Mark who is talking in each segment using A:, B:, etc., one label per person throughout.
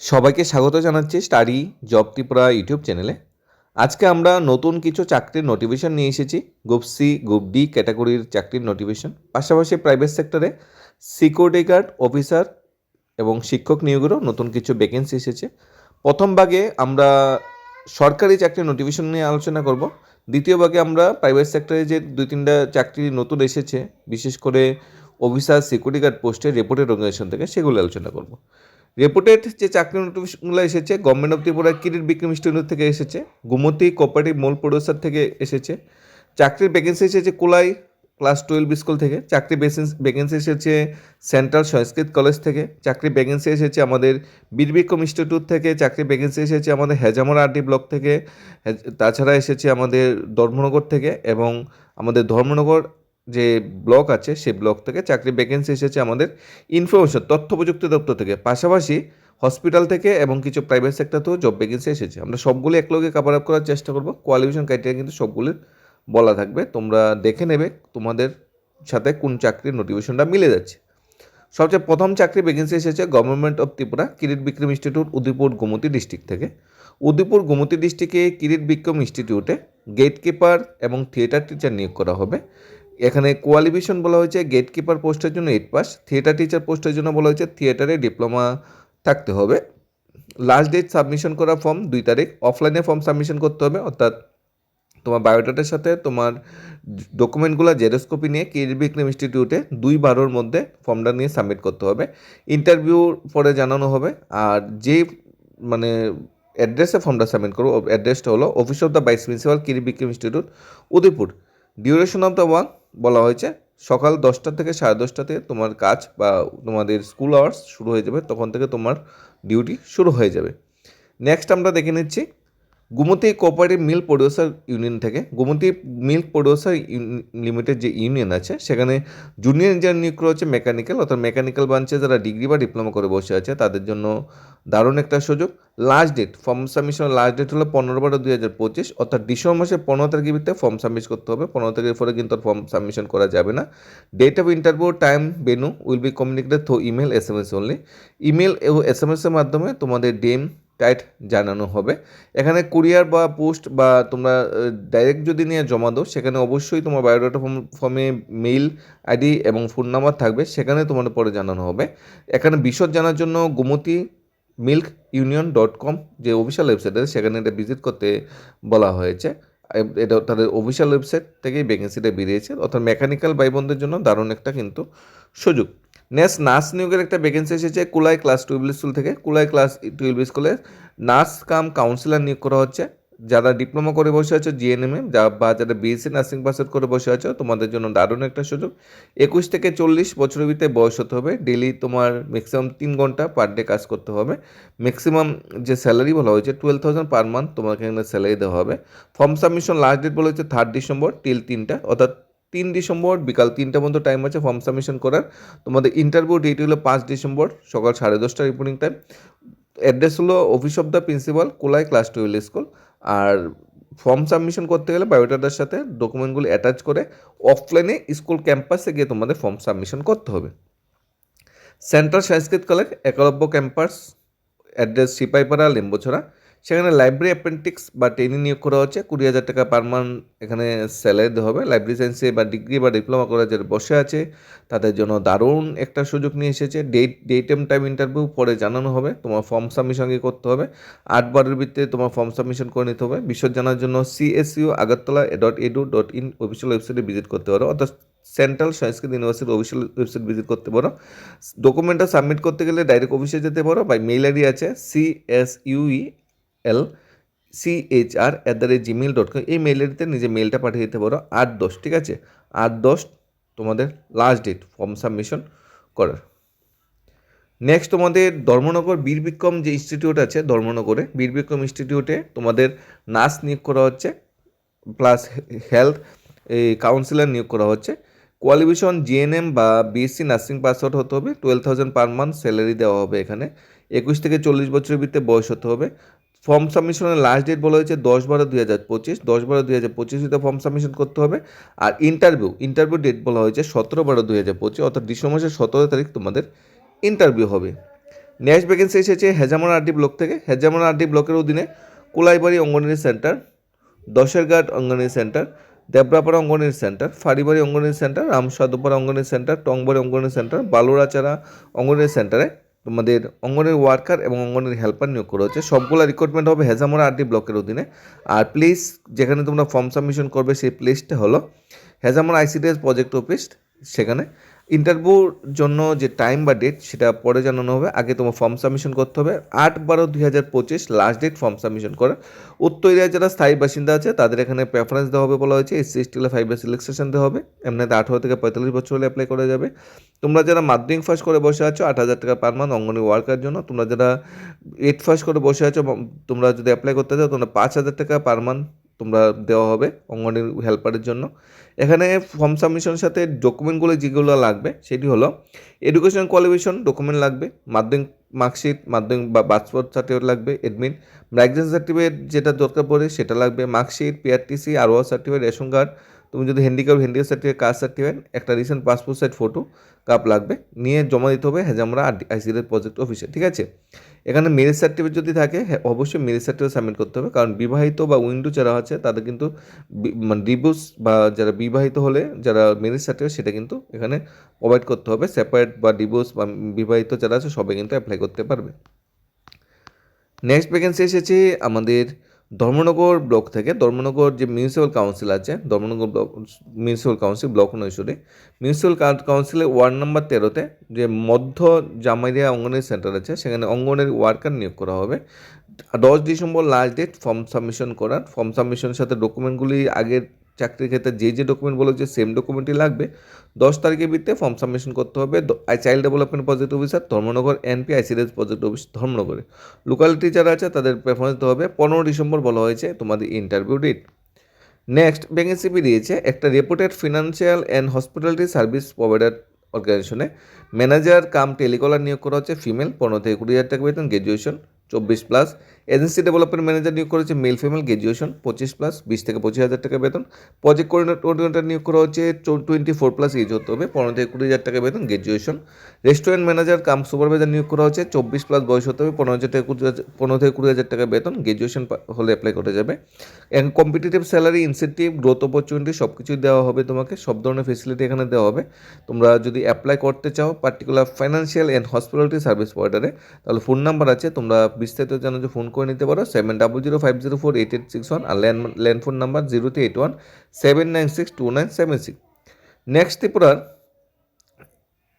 A: সবাইকে স্বাগত জানাচ্ছি স্টাডি জব ত্রিপুরা ইউটিউব চ্যানেলে। আজকে আমরা নতুন কিছু চাকরির নোটিফিকেশন নিয়ে এসেছি। গ্রুপ সি গ্রুপ ডি ক্যাটাগরির চাকরির নোটিফিকেশন পাশাপাশি প্রাইভেট সেক্টরে সিকিউরিটি গার্ড অফিসার এবং শিক্ষক নিয়োগেরও নতুন কিছু ভ্যাকেন্সি এসেছে। প্রথম ভাগে আমরা সরকারি চাকরির নোটিফিকেশন নিয়ে আলোচনা করব। দ্বিতীয় ভাগে আমরা প্রাইভেট সেক্টরে যে দুই তিনটা চাকরি নতুন এসেছে, বিশেষ করে অফিসার সিকিউরিটি গার্ড পোস্টের রেপুটেড অর্গানাইজেশন থেকে সেগুলো আলোচনা করব। রেপুটেড যে চাকরি নোটিফিকেশনগুলো এসেছে government of Tripura Kirit Bikram institute থেকে এসেছে, গুমতি কোপারেটিভ মোল প্রডিউসার থেকে এসেছে চাকরির ভ্যাকেন্সি এসেছে কোলাই ক্লাস টুয়েলভ স্কুল থেকে, চাকরি ভ্যাকেন্সি এসেছে সেন্ট্রাল সংস্কৃত কলেজ থেকে, চাকরি ভ্যাকেন্সি এসেছে আমাদের বীর বিক্রম ইনস্টিটিউট থেকে, চাকরি ভ্যাকেন্সি এসেছে আমাদের হেজামরা আরডি ব্লক থেকে তাছাড়া এসেছে আমাদের ধর্মনগর থেকে এবং আমাদের ধর্মনগর যে ব্লক আছে, সেই ব্লক থেকে চাকরি ভ্যাকেন্সি এসেছে আমাদের ইনফরমেশন তথ্য প্রযুক্তি দপ্তর থেকে। পাশাপাশি হসপিটাল থেকে এবং কিছু প্রাইভেট সেক্টরতেও জব ভ্যাকেন্সি এসেছে। আমরা সবগুলো একলগে কাভার আপ করার চেষ্টা করব। কোয়ালিফিকেশন ক্রাইটেরিয়া কিন্তু সবগুলির বলা থাকবে। তোমরা দেখে নেবে তোমাদের সাথে কোন চাকরির নোটিফিকেশনটা মিলে যাচ্ছে। সবচেয়ে প্রথম চাকরি ভ্যাকেন্সি এসেছে government of Tripura Kirit Bikram institute Udaipur Gomati district থেকে। উদয়পুর গোমতি ডিস্ট্রিক্টে কিরিট বিক্রম ইনস্টিটিউটে গেটকিপার এবং থিয়েটার টিচার নিয়োগ করা হবে। এখানে কোয়ালিফিকেশন বলা হয়েছে গেট কিপার পোস্টের জন্য এইট পাস থিয়েটার টিচার পোস্টের জন্য বলা হয়েছে থিয়েটারে ডিপ্লোমা থাকতে হবে। লাস্ট ডেট সাবমিশন করা ফর্ম দুই তারিখ অফলাইনে ফর্ম সাবমিশন করতে হবে, অর্থাৎ তোমার বায়োডাটার সাথে তোমার ডকুমেন্টগুলো জেরক্স কপি নিয়ে কেরির বিক্রম ইনস্টিটিউটে দুই বারোর মধ্যে ফর্মটা নিয়ে সাবমিট করতে হবে। ইন্টারভিউ পরে জানানো হবে, আর যে মানে অ্যাড্রেসে ফর্মটা সাবমিট করব অ্যাড্রেসটা হলো office of the vice principal Kiri Bikram institute Udaipur. Duration of the work বলা হয়েছে, সকাল দশটা থেকে সাড়ে দশটাতে তোমার কাজ বা তোমাদের স্কুল আওয়ার্স শুরু হয়ে যাবে, তখন থেকে তোমার ডিউটি শুরু হয়ে যাবে। নেক্সট আমরা দেখে নিচ্ছি Gumti cooperative milk producer union থেকে, গুমতি মিল্ক প্রডিউসার লিমিটেড যে ইউনিয়ন আছে, সেখানে জুনিয়র ইঞ্জিনিয়ার নিয়োগ করা হচ্ছে মেকানিক্যাল, অর্থাৎ মেকানিক্যাল ব্রাঞ্চে যারা ডিগ্রি বা ডিপ্লোমা করে বসে আছে, তাদের জন্য দারুণ একটা সুযোগ। লাস্ট ডেট ফর্ম সাবমিশনের লাস্ট ডেট হলো পনেরো বারো দুই হাজার পঁচিশ, অর্থাৎ ডিসেম্বর মাসের পনেরো তারিখের ভিতরে ফর্ম সাবমিট করতে হবে। পনেরো তারিখের পরে কিন্তু ফর্ম সাবমিশন করা যাবে না। Date of interview time venue will be communicated through email S M S only email এবং এস এম এসের মাধ্যমে তোমাদের ডেম টাইট জানানো হবে। এখানে কুরিয়ার বা পোস্ট বা তোমরা ডাইরেক্ট যদি নিয়ে জমা দাও, সেখানে অবশ্যই তোমার বায়োডাটা ফর্ম মেইল আইডি এবং ফোন নাম্বার থাকবে, সেখানে তোমাদের পরে জানানো হবে। এখানে বিশদ জানার জন্য Gomati milk union dot com যে অফিসিয়াল ওয়েবসাইট আছে, সেখানে এটা ভিজিট করতে বলা হয়েছে। এটা তাদের অফিসিয়াল ওয়েবসাইট থেকেই ভ্যাকেন্সিটা বেরিয়েছে। অর্থাৎ মেকানিক্যাল ভাই বোনদের জন্য দারুণ একটা কিন্তু সুযোগ। নেক্সট নার্স নিয়োগের একটা ভ্যাকেন্সি এসেছে কুলাই ক্লাস টুয়েলভ স্কুল থেকে, কুলাই ক্লাস টুয়েলভ স্কুলে। নার্স কাম কাউন্সিলর নিয়োগ করা হচ্ছে। যারা ডিপ্লোমা করে বসে আছো জিএনএমে যা বা যারা বিএসসি নার্সিং পাস করে বসে আছো, তোমাদের জন্য দারুণ একটা সুযোগ। একুশ থেকে চল্লিশ বছরের ভিতরে বয়স হতে হবে। ডেলি তোমার ম্যাক্সিমাম তিন ঘণ্টা পার ডে কাজ করতে হবে। ম্যাক্সিমাম যে স্যালারি বলা হয়েছে টুয়েলভ থাউজেন্ড পার মান্থ তোমাকে এখানে স্যালারি দেওয়া হবে। ফর্ম সাবমিশন লাস্ট ডেট বলা হয়েছে থার্ড ডিসেম্বর টিল তিনটা, অর্থাৎ তিন ডিসেম্বর, বিকাল তিনটা পর্যন্ত টাইম আছে ফর্ম সাবমিশন করার। তোমাদের ইন্টারভিউ ডেট হলো পাঁচ ডিসেম্বর, সকাল সাড়ে দশটা রিপোর্টিং টাইম অ্যাড্রেস হলো office of the principal Kulai class twelve school R form submission করতে গেলে বায়োডাটার সাথে ডকুমেন্টগুলো অ্যাটাচ করে অফলাইনে স্কুল ক্যাম্পাসে গিয়ে তোমাদের ফর্ম সাবমিশন করতে হবে। Central Sanskrit college Eklavya campus address Sipaipara Limbchhara সেখানে লাইব্রেরি অ্যাপ্রেন্টিক্স বা ট্রেনিং নিয়োগ করা হচ্ছে। কুড়ি হাজার টাকা পার মান্থ এখানে স্যালারি দেওয়া হবে। লাইব্রেরি সায়েন্সে বা ডিগ্রি বা ডিপ্লোমা করা যারা বসে আছে। তাদের জন্য দারুণ একটা সুযোগ নিয়ে এসেছে। Date date M time interview পরে জানানো হবে। তোমার ফর্ম সাবমিশন আগে করতে হবে। আট বারের ভিত্তিতে তোমার ফর্ম সাবমিশন করে নিতে হবে। বিশদ জানার জন্য CSU Agartala dot edu dot in official ওয়েবসাইটে ভিজিট করতে পারো। অর্থাৎ সেন্ট্রাল সংস্কৃত ইউনিভার্সিটির অফিসিয়াল ওয়েবসাইট ভিজিট করতে পারো। ডকুমেন্টটা সাবমিট করতে গেলে ডাইরেক্ট অফিসে যেতে পারো। বা মেইল আইডি আছে। C S U E L CHR at the rate Gmail dot com এই মেল আইডিতে নিজে মেলটা পাঠিয়ে দিতে পারো আট দশ, ঠিক আছে? আট দশ তোমাদের লাস্ট ডেট ফর্ম সাবমিশন করার। নেক্সট তোমাদের ধর্মনগর বীর বিক্রম যে ইনস্টিটিউট আছে ধর্মনগরে বীর বিক্রম ইনস্টিটিউটে তোমাদের নার্স নিয়োগ করা হচ্ছে প্লাস হেলথ এই কাউন্সিলর নিয়োগ করা হচ্ছে। কোয়ালিফিকেশন জিএনএম বা বিএসসি নার্সিং পাস আউট হতে হবে twelve thousand per month salary দেওয়া হবে এখানে। একুশ থেকে চল্লিশ বছরের ভিতরে বয়স হতে হবে। ফর্ম সাবমিশনের লাস্ট ডেট বলা হয়েছে দশ বারো দুই হাজার পঁচিশ। দশ বারো দুই হাজার পঁচিশ ফর্ম সাবমিশন করতে হবে। আর ইন্টারভিউ ইন্টারভিউ ডেট বলা হয়েছে সতেরো বারো দুই হাজার পঁচিশ, অর্থাৎ ডিসেম্বর মাসের সতেরো তারিখ তোমাদের ইন্টারভিউ হবে। নেক্সট ভ্যাকেন্সি এসেছে হেজামারা আরডি ব্লক থেকে। হেজামারা আরডি ব্লকের অধীনে Kulaibari anganwadi centre Dasherghat anganwadi centre Debrapara anganwadi centre Pharibari anganwadi centre Ramsadhupara anganwadi centre Tongbari anganwadi centre Balurachara anganwadi সেন্টারে তোমাদের অঙ্গনের ওয়ার্কার এবং অঙ্গনের হেল্পার নিয়োগ করা হচ্ছে। সবগুলো রিক্রুটমেন্ট হবে হেজামরা আরডি ব্লকের অধীনে। আর প্লেস যেখানে তোমরা ফর্ম সাবমিশন করবে, সেই প্লেসটা হলো হেজামরা আইসিডিএস প্রজেক্ট অফিস সেখানে। ইন্টারভিউর জন্য যে টাইম বা ডেট সেটা পরে জানানো হবে। আগে তোমার ফর্ম সাবমিশন করতে হবে। আট বারো দুই হাজার পঁচিশ লাস্ট ডেট ফর্ম সাবমিশন করার উত্তর এরিয়ায় যারা স্থায়ী বাসিন্দা আছে, তাদের এখানে প্রেফারেন্স দেওয়া হবে বলা হয়েছে। এসসি এসটি হলে ফাইভ ইয়ার সিলেকশন দেওয়া হবে। এমনিতে আঠারো থেকে পঁয়তাল্লিশ বছর হলে অ্যাপ্লাই করা যাবে। তোমরা যারা মাধ্যমিক ফার্স্ট করে বসে আছো, আট হাজার টাকা পার মান্থ অঙ্গনি ওয়ার্কার জন্য। তোমরা যারা এইট ফার্স্ট করে বসে আছো তোমরা যদি অ্যাপ্লাই করতে চাও, তোমরা পাঁচ হাজার টাকা পার মান্থ তোমরা দেওয়া হবে অঙ্গনের হেল্পারের জন্য। এখানে ফর্ম সাবমিশনের সাথে ডকুমেন্টগুলো যেগুলো লাগবে, সেটি হলো এডুকেশন কোয়ালিফিকেশন ডকুমেন্ট লাগবে, মাধ্যমিক মার্কশিট মাধ্যমিক বা পাসপোর্ট সার্টিফিকেট লাগবে এডমিট ম্যাগজিন সার্টিফিকেট যেটা দরকার পড়ে সেটা লাগবে মার্কশিট পিআরটিসি আর সার্টিফিকেট রেশন কার্ড তুমি যদি handicap handicap certificate caste certificate একটা রিসেন্ট পাসপোর্ট সাইজ ফটো কাপ লাগবে নিয়ে জমা দিতে হবে হেজামরা আইসিডি প্রজেক্ট অফিসে ঠিক আছে? এখানে মেরিট সার্টিফিকেট যদি থাকে হ্যাঁ, অবশ্যই মেরিট সার্টিফিকেট সাবমিট করতে হবে কারণ বিবাহিত বা উইন্ডো যারা আছে তাদের কিন্তু মানে ডিভোর্স বা যারা বিবাহিত হলে যারা মেরিট সার্টিফিকেট সেটা কিন্তু এখানে প্রোভাইড করতে হবে সেপারেট বা ডিভোর্স বা বিবাহিত যারা আছে সবাই কিন্তু অ্যাপ্লাই করতে পারবে। নেক্সট ভ্যাকেন্সি এসেছে আমাদের ধর্মনগর ব্লক থেকে ধর্মনগর যে মিউনিসিপ্যাল কাউন্সিল আছে, Dharmanagar block municipal council block নৈশরে municipal কাউন্সিলের ওয়ার্ড নাম্বার তেরোতে যে মধ্য জামাইরিয়া অঙ্গনের সেন্টার আছে, সেখানে অঙ্গনের ওয়ার্কার নিয়োগ করা হবে। দশ December last date form submission করার। ফর্ম সাবমিশনের সাথে ডকুমেন্টগুলি আগের চাকরির ক্ষেত্রে যে যে ডকুমেন্ট বলেছে সেম ডকুমেন্টই লাগবে। দশ তারিখের ভিত্তিতে ফর্ম সাবমিশন করতে হবে। Child development project officer Dharmanagar NP ICDS project office ধর্মনগরে। Locality যারা আছে, তাদের প্রেফারেন্স দিতে হবে। পনেরো ডিসেম্বর বলা হয়েছে তোমাদের ইন্টারভিউ ডেট নেক্সট ভ্যাকেন্সি বেরিয়েছে একটা reputed financial and hospitality service provider অর্গানাইজেশনে ম্যানেজার কাম টেলিকলার নিয়োগ করা হচ্ছে ফিমেল পনেরো থেকে কুড়ি হাজার টাকা বেতন গ্র্যাজুয়েশন চব্বিশ প্লাস এজেন্সি ডেভেলপমেন্ট ম্যানেজার নিয়োগ করেছে মেল ফিমেল গ্র্যাজুয়েশন পঁচিশ প্লাস বিশ থেকে পঁচিশ হাজার টাকা বেতন। প্রজেক্ট কোঅর্ডিনেটর নিয়োগ করা হচ্ছে টোয়েন্টি ফোর প্লাস এজ হতে হবে, পনেরো থেকে কুড়ি হাজার টাকা বেতন graduation restaurant manager cum supervisor নিয়োগ করা হচ্ছে, চব্বিশ প্লাস বয়স হতে হবে, পনেরো হাজার হাজার পনেরো থেকে কুড়ি হাজার টাকা বেতন গ্র্যাজুয়েশন হলে অ্যাপ্লাই করা যাবে। এবং competitive salary incentive growth opportunity সব কিছুই দেওয়া হবে তোমাকে, সব ধরনের ফেসিলিটি এখানে দেওয়া হবে। তোমরা যদি অ্যাপ্লাই করতে চাও particular financial and hospitality service প্রোভাইডারে তাহলে ফোন নাম্বার আছে, তোমরা বিস্তারিত জানার যে ফোন করে নিতে পারো seven double zero five zero four eight eight six one আর land land phone number zero three eight one seven nine six two nine seven six next ত্রিপুরার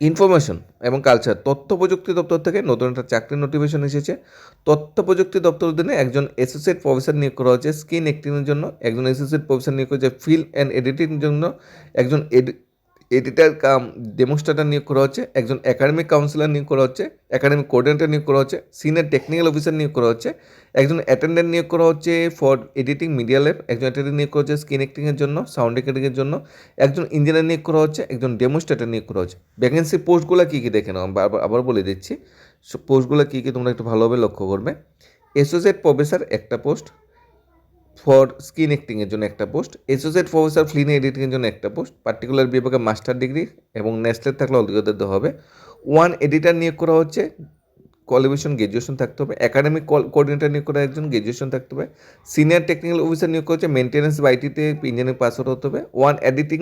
A: ইনফরমেশন এবং কালচার তথ্য প্রযুক্তি দপ্তর থেকে নতুন একটা চাকরির নোটিফিকেশন এসেছে। তথ্য প্রযুক্তি দপ্তর অধীনে একজন অ্যাসোসিয়েট প্রফেসর নিয়োগ করা হয়েছে স্ক্রিন অ্যাক্টিংয়ের জন্য। একজন অ্যাসোসিয়েট প্রফেসর নিয়োগ করা হয়েছে ফিল্ম অ্যান্ড এডিটিংয়ের জন্য। একজন এডিটার কাম ডেমোস্ট্রেটার নিয়োগ করা হচ্ছে, একজন একাডেমিক কাউন্সিলর নিয়োগ করা হচ্ছে একাডেমিক কোঅর্ডিনেটর নিয়োগ করা হচ্ছে সিনিয়র টেকনিক্যাল অফিসার নিয়োগ করা হচ্ছে, একজন অ্যাটেন্ডেন্ট নিয়োগ করা হচ্ছে ফর এডিটিং মিডিয়া ল্যাব একজন অ্যাটেন্ডেন্ট নিয়োগ করা হচ্ছে স্ক্রিন অ্যাক্টিংয়ের জন্য সাউন্ড রেকর্ডিংয়ের জন্য, একজন ইঞ্জিনিয়ার নিয়োগ করা হচ্ছে, একজন ডেমোস্ট্রেটার নিয়োগ করা হচ্ছে। ভ্যাকেন্সি পোস্টগুলো কী কী দেখে নাও আবার আবার বলে দিচ্ছি। পোস্টগুলো কী কী তোমরা একটু ভালোভাবে লক্ষ্য করবে। অ্যাসোসিয়েট প্রফেসর একটা পোস্ট ফর স্ক্রিন অ্যাক্টিংয়ের জন্য একটা পোস্ট অ্যাসোসিয়েট প্রফেসর ফিল্ম এডিটিংয়ের জন্য একটা পোস্ট, পার্টিকুলার বিভাগে মাস্টার ডিগ্রি এবং ন্যাশনাল থাকলে অধিকতা দিতে হবে। ওয়ান এডিটার নিয়োগ করা হচ্ছে, কোয়ালিফিকেশন গ্র্যাজুয়েশন থাকতে হবে, একাডেমিক কোঅর্ডিনেটর নিয়োগ করা একজন গ্র্যাজুয়েশন থাকতে হবে, সিনিয়র টেকনিক্যাল অফিসার নিয়োগ করা হচ্ছে মেনটেন্যান্স বাইটিতে ইঞ্জিনিয়ারিং পাস হতে হবে, ওয়ান এডিটিং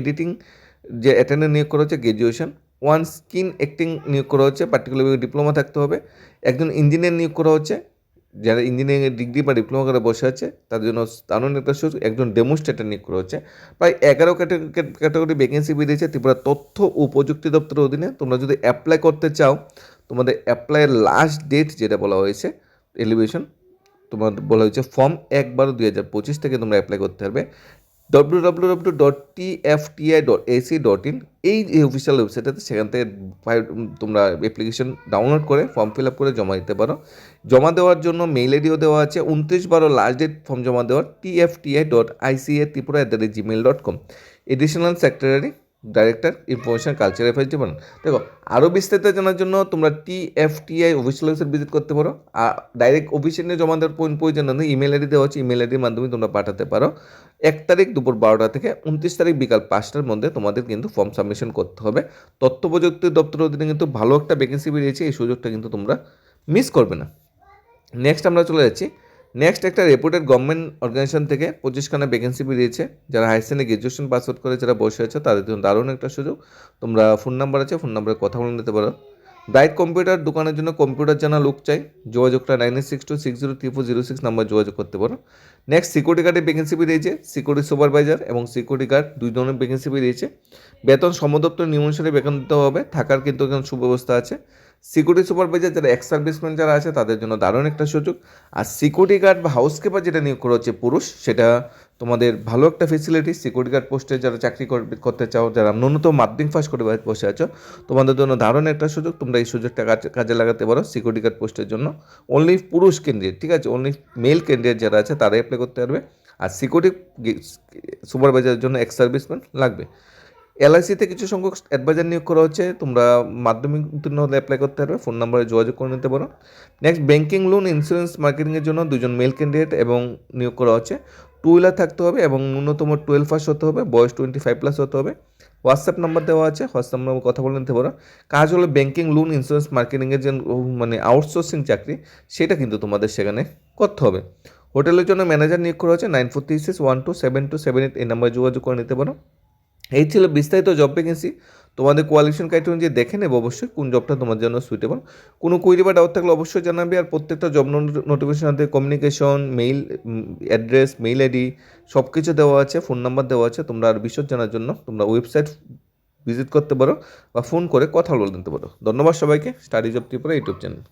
A: এডিটিং যে অ্যাটেন্ডেন্ট নিয়োগ করা হচ্ছে গ্র্যাজুয়েশন ওয়ান স্কিন অ্যাক্টিং নিয়োগ করা হচ্ছে, পার্টিকুলার ডিপ্লোমা থাকতে হবে, একজন ইঞ্জিনিয়ার নিয়োগ করা হচ্ছে যারা ইঞ্জিনিয়ারিংয়ের ডিগ্রি বা ডিপ্লোমা করে বসে আছে তার জন্য দারুণ একটা সুযোগ, একজন ডেমোস্ট্রেটার নিয়োগ করা হচ্ছে। প্রায় এগারো ক্যাটাগরি ভ্যাকেন্সি বেরিয়েছে ত্রিপুরা তথ্য ও প্রযুক্তি দপ্তরের অধীনে। তোমরা যদি অ্যাপ্লাই করতে চাও, তোমাদের অ্যাপ্লাইয়ের লাস্ট ডেট যেটা বলা হয়েছে এলিভেশন তোমার বলা হয়েছে ফর্ম এক বারো হাজার পঁচিশ থেকে তোমরা অ্যাপ্লাই করতে পারবে। W W dot T F dot AC dot in এই অফিসিয়াল ওয়েবসাইট সেখান থেকে তোমরা অ্যাপ্লিকেশন ডাউনলোড করে ফর্ম ফিল আপ করে জমা দিতে পারো। জমা দেওয়ার জন্য মেইল আইডিও দেওয়া আছে, উনত্রিশ বারো লাস্ট ডেট ফর্ম জমা দেওয়ার T F TI dot ICA Tripura at the rate Gmail dot com additional secretary director information culture affairs department দেখো আরও বিস্তারিত জানার জন্য তোমরা T F T I official website visit করতে পারো। আর ডাইরেক্ট অফিসে নিয়ে জমা দেওয়ার প্রয়োজন নেই। ইমেল আইডি দেওয়া হচ্ছে ইমেল আইডির মাধ্যমে তোমরা পাঠাতে পারো। এক তারিখ দুপুর বারোটা থেকে উনত্রিশ তারিখ বিকাল পাঁচটার মধ্যে তোমাদের কিন্তু ফর্ম সাবমিশন করতে হবে। তথ্য প্রযুক্তি দপ্তর অধীনে কিন্তু ভালো একটা ভ্যাকেন্সি বেরিয়েছে। এই সুযোগটা কিন্তু তোমরা মিস করবে না। নেক্সট আমরা চলে যাচ্ছি। নেক্সট একটা রেপুটেড গভর্নমেন্ট অর্গানাইজেশন থেকে পঁচিশখানা ভ্যাকেন্সি বেরিয়েছে। যারা higher secondary graduation pass out করে, যারা বসে আছে, তাদের জন্য দারুণ একটা সুযোগ। তোমরা ফোন নাম্বার আছে ফোন নাম্বারে কথা বলে নিতে পারো। ব্রাইট কম্পিউটার দোকানের জন্য কম্পিউটার জানা লোক চাই। যোগাযোগটা nine six two six zero three four zero six number যোগাযোগ করতে পারো। নেক্সট সিকিউরিটি গার্ডের ভ্যাকেন্সি বেরিয়েছে। সিকিউরিটি সুপারভাইজার এবং সিকিউরিটি গার্ড দুই ধরনের ভ্যাকেন্সি বেরিয়েছে। বেতন সমদপ্তর নিয়ম অনুসারে বেতন দিতে হবে। থাকার কিন্তু সুব্যবস্থা আছে। সিকিউরিটি সুপারভাইজার যারা এক্স সার্ভিসম্যান যারা আছে, তাদের জন্য দারুণ একটা সুযোগ। আর সিকিউরিটি গার্ড বা হাউসকিপার যেটা নিয়োগ করা হচ্ছে পুরুষ, সেটা তোমাদের ভালো একটা ফেসিলিটি সিকিউরিটি গার্ড পোস্টে যারা চাকরি কর- করতে চাও, যারা ন্যূনতম মাধ্যমিক পাস করে বসে আছো, তোমাদের জন্য দারুণ একটা সুযোগ। তোমরা এই সুযোগটা কাজে কাজে লাগাতে পারো সিকিউরিটি গার্ড পোস্টের জন্য। অনলি পুরুষ কেন্দ্রিক ঠিক আছে? অনলি মেল কেন্দ্রিক যারা আছে, তারাই অ্যাপ্লাই করতে পারবে। আর সিকিউরিটি সুপারভাইজারের জন্য এক্স সার্ভিসম্যান লাগবে। এলআইসিতে কিছু সংখ্যক অ্যাডভাইজার নিয়োগ করা হচ্ছে। তোমরা মাধ্যমিক উত্তীর্ণ হলে অ্যাপ্লাই করতে পারবে। ফোন নাম্বারে যোগাযোগ করে নিতে পারো। নেক্সট ব্যাংকিং লোন ইন্স্যুরেন্স মার্কেটিংয়ের জন্য দুজন মেল ক্যান্ডিডেট এবং নিয়োগ করা হচ্ছে। টু হুইলার থাকতে হবে এবং ন্যূনতম টুয়েলভ পাস হতে হবে। বয়স টোয়েন্টি ফাইভ প্লাস হতে হবে। হোয়াটসঅ্যাপ নাম্বার দেওয়া আছে। হোয়াটসঅ্যাপ নাম্বার কথা বলে নিতে পারো। কাজ হলো ব্যাংকিং লোন ইন্স্যুরেন্স মার্কেটিংয়ের যে মানে আউটসোর্সিং চাকরি, সেটা কিন্তু তোমাদের সেখানে করতে হবে। হোটেলের জন্য ম্যানেজার নিয়োগ করা হচ্ছে। Nine four three six one two seven two seven eight এই নাম্বারে যোগাযোগ করে নিতে পারো। এই ছিল বিস্তারিত জব ভ্যাকেন্সি তোমাদের কোয়ালিফিকেশন ক্রাইটেরিয়া অনুযায়ী দেখে নেব অবশ্যই কোন জবটা তোমার জন্য সুইটেবল কোনো কুইরি বা ডাউট থাকলে অবশ্যই জানাবে আর প্রত্যেকটা জব নোটিফিকেশন হাতে communication mail address mail ID সব কিছু দেওয়া আছে ফোন নাম্বার দেওয়া আছে। তোমরা আর বিশদ জানার জন্য তোমরা ওয়েবসাইট ভিজিট করতে পারো বা ফোন করে কথা বলে নিতে পারো। ধন্যবাদ সবাইকে। Study job Tripura YouTube channel